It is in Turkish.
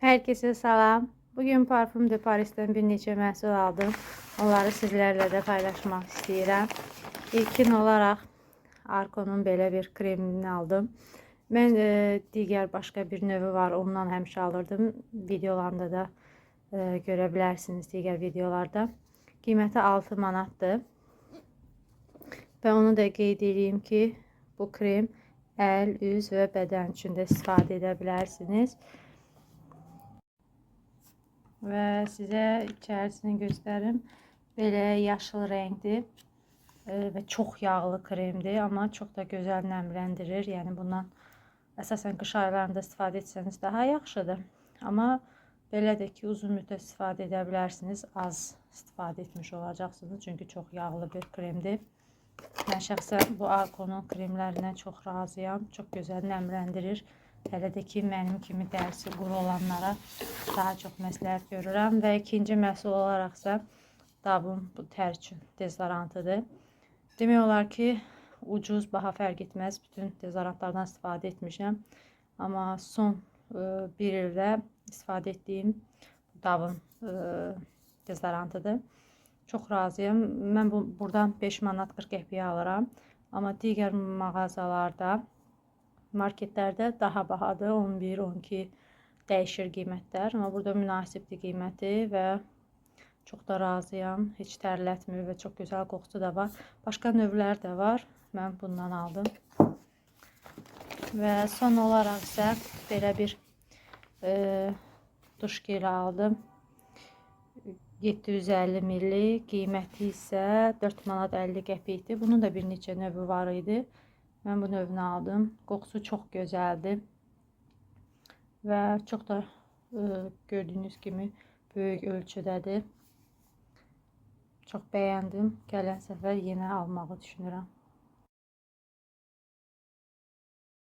Herkese salam. Bugün Parfüm de Paris'ten bir neçə məhsul aldım. Onları sizlərlə də paylaşmaq istəyirəm. İlkin olaraq Arko'nun belə bir kremini aldım. Mən e, digər başqa bir növü var. Ondan həmişə alırdım. Videolarında da e, görə bilərsiniz digər videolarda. Qiyməti 6 manatdır. Və onu da qeyd edeyim ki, bu krem əl, üz və bədən üçün də istifadə edə bilərsiniz. Və sizə içərisini göstərim. Belə yaşıl rəngdir e, və çox yağlı kremdir, amma çox da gözəl nəmləndirir. Yəni bundan əsasən qış aylarında istifadə etsəniz daha yaxşıdır. Amma belədir ki, uzun müddət istifadə edə bilərsiniz. Az istifadə etmiş olacaqsınız, çünki çox yağlı bir kremdir. Mən şəxsən bu Arko'nun kremlərindən çox razıyam. Çox gözəl nəmləndirir. Hələ də ki, mənim kimi dərsi quru olanlara daha çox məsləhət görürəm. Və ikinci məhsul olaraqsa Dabın bu tər üçün dezodorantıdır. Demək olar ki, ucuz, baha fərq etməz. Bütün dezodorantlardan istifadə etmişəm. Amma son e, bir ildə istifadə etdiyim Dabın e, dezodorantıdır. Çox razıyam. Mən bu buradan 5 manat 40 qəpiyə alıram. Amma digər mağazalarda, marketlərdə daha bahadır. 11, 12 dəyişir qiymətlər. Amma burada münasibdir qiyməti və çox da razıyam. Heç tərlətmir və çox gözəl qoxusu da var. Başqa növlər də var. Mən bundan aldım. Və son olaraq isə belə bir e, duş geli aldım. 750 milli, qiyməti isə 4 manat 50 qəpikdir. Bunun da bir neçə növü var idi. Mən bu növünü aldım. Qoxusu çox gözəldir. Və çox da e, gördüyünüz kimi böyük ölçüdədir. Çox bəyəndim. Gələn səfər yenə almağı düşünürəm.